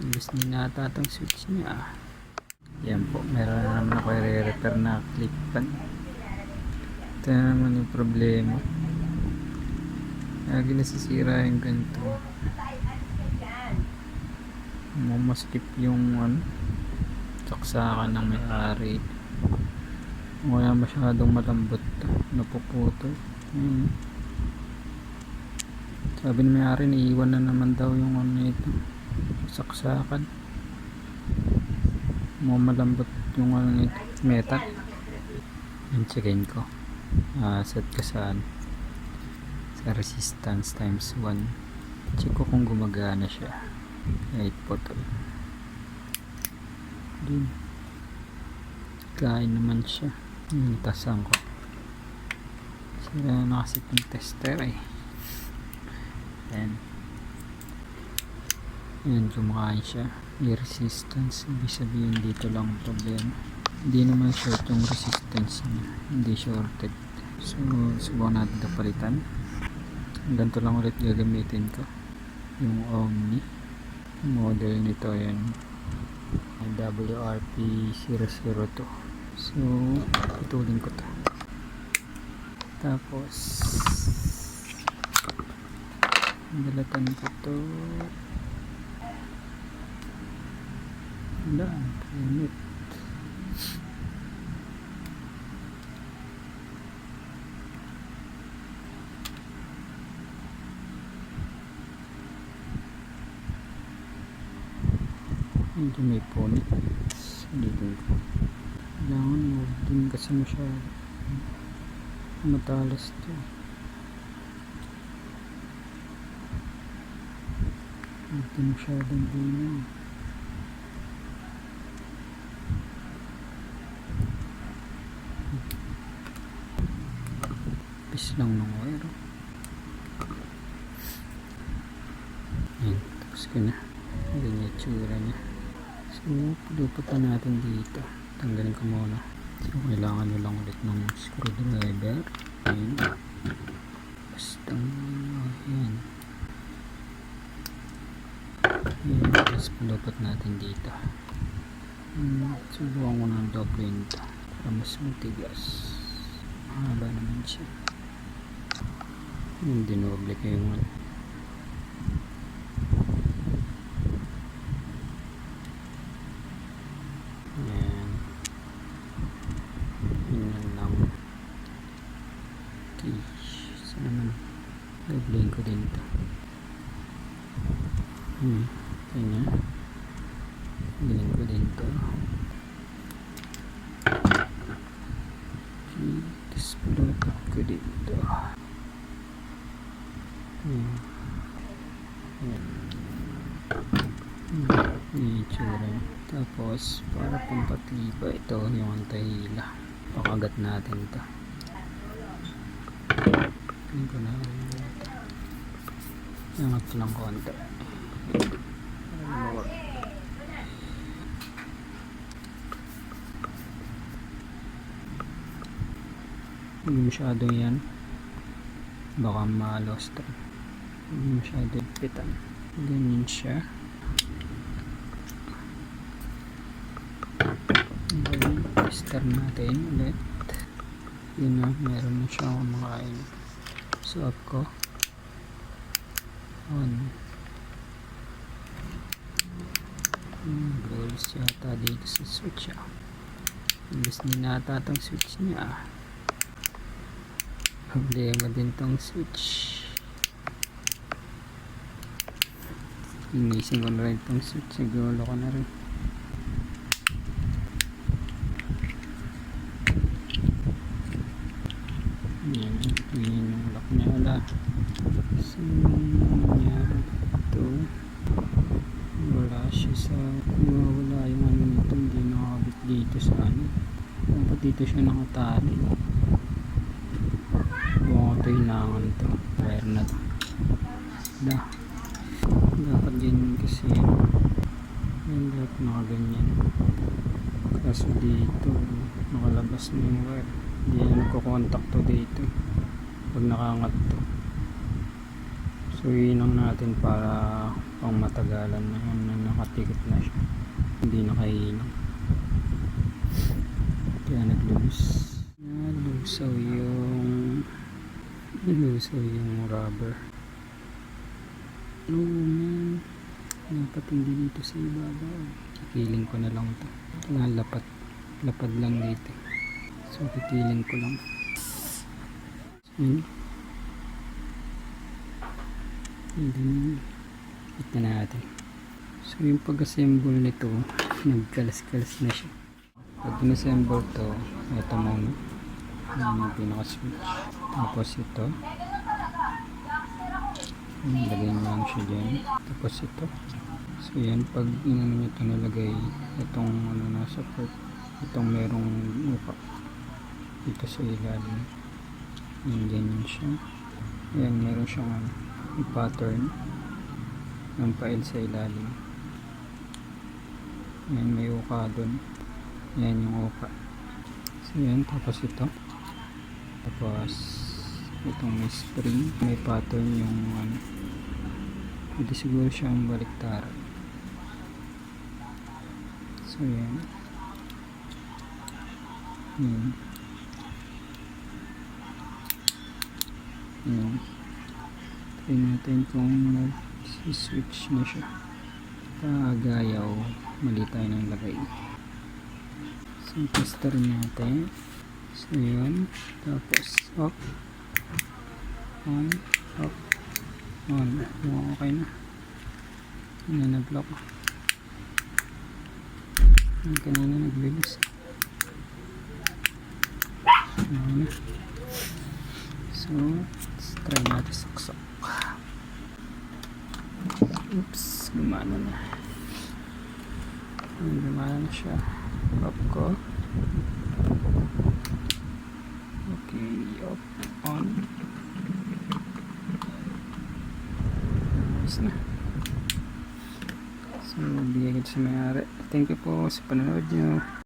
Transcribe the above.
Imbis ni nata itong switch niya. Yan po, meron na naman ako i-repair na clip pan. Ito na naman yung problema. Lagi nasisira yung ganito. Mamaskip yung ano, saksakan ng may-ari. Wala masyadong malambot. Napuputol. Ayun. Sabi ni may-ari, iiwan na naman daw yung ano ito. Saksakan. Mamalambot yung ano nito. Metal. Yung checkin ko. Ah, set ko sa ano, sa resistance times 1. Check ko kung gumagana siya. Kahit putol. Din. Kain naman siya. Yung tasan ko. Sira na kasi tester eh. Ayan. Ayan, kumakain siya. May resistance. Ibig sabihin dito lang ang problema. Hindi naman short yung resistance niya. Hindi shorted. So, subukan natin ito palitan. Ganito lang ulit gagamitin ko. Yung Omni. Model nito yan. WRP002. So, putulin ko to. Tapos, dalatan ko to. Wala, init. Medyo may punit. Dito ko. Kailangan mo din kasi masyado. Matalas to. Hindi masyadong dinaw. Pis lang ng wire. Yan, tapos ko na. Ganyan yung tsura niya. So, puluputan natin dito. Tanggalin ko muna. So, kailangan nyo lang ulit ng screwdriver. Ayan. Basta, ayan. Ayan, tapos pulupot natin dito. Hmm, subukan ko ng doble ito. Para mas matigas. Mahaba naman siya. Dinoble ko yung. Ayan. Yun lang. Okay. Saan naman? Doblein ko din ito. Hmm. Kanya. Doblein ko din ito. Okay. Pulutot ko dito. Hmm. Ayan. Hmm. Yung niya. Tapos, para pampatibay ito yung antahila. Pakagat natin ito. Hindi ko na Angat ko lang konti. Lumawag. Hindi masyado yan. Baka ma-lost rin. Hindi masyado pitan. Ganyan siya. Okay, tester natin ulit. Yun na, meron na siyang kumakain. So, up ko. On. Hmm, balls yata dito sa switch ah. Imbis ni nata itong switch niya ah. Problema din tong switch. Inising ko na rin itong switch. Siguro ko na rin. Yan, yun yung lock niya wala. So, nangyari ito. Wala siya sa, wala yung ano nito, hindi nakakabit dito sa ano. Dapat dito siya nakatali. Buwan ko ito hinangan to. Wire na to. Da. Dapat ganyan kasi. Yan dapat nakaganyan. Kaso dito, nakalabas na yung wire. Hindi na nagko-contact to dito. Pag nakangat to. So, inang natin para pang matagalan na yun na nakatikit na siya hindi nakahilong kaya naglulus nalusaw yung nalusaw yung rubber oh man dapat hindi dito sa ibabaw kikiling ko na lang ito. Lalapat lapad. Lang dito. So kikiling ko lang. So yun and hit na natin. So yung pag-assemble nito nagkalas-kalas na siya. Pag in-assemble to ito muna. Yun yung pinaka-switch. Tapos ito lagay mo lang siya dyan. Tapos ito. So yan pag inano nyo ito nilagay itong ano nasa port itong merong upa dito sa ilalim. Yan ganyan siya. Yan meron siyang ano pattern ng pail sa ilalim. Yan may uka dun. Yan yung uka. So yan tapos ito. Tapos itong may spring may pattern yung ano hindi siguro siyang baliktaran so yan. Yan. Yan. Try natin kung mag-switch na siya. Pagayaw mali tayo ng lagay. So tester natin. So yun tapos off on off on mukhang okay na. Hindi na block. Yung kanina naglilis so yun so let's try natin saksak oops gumana na. Gumana na siya. Off ko okay off on Ayos na. Ko sa may-ari. Thank you po sa panonood nyo.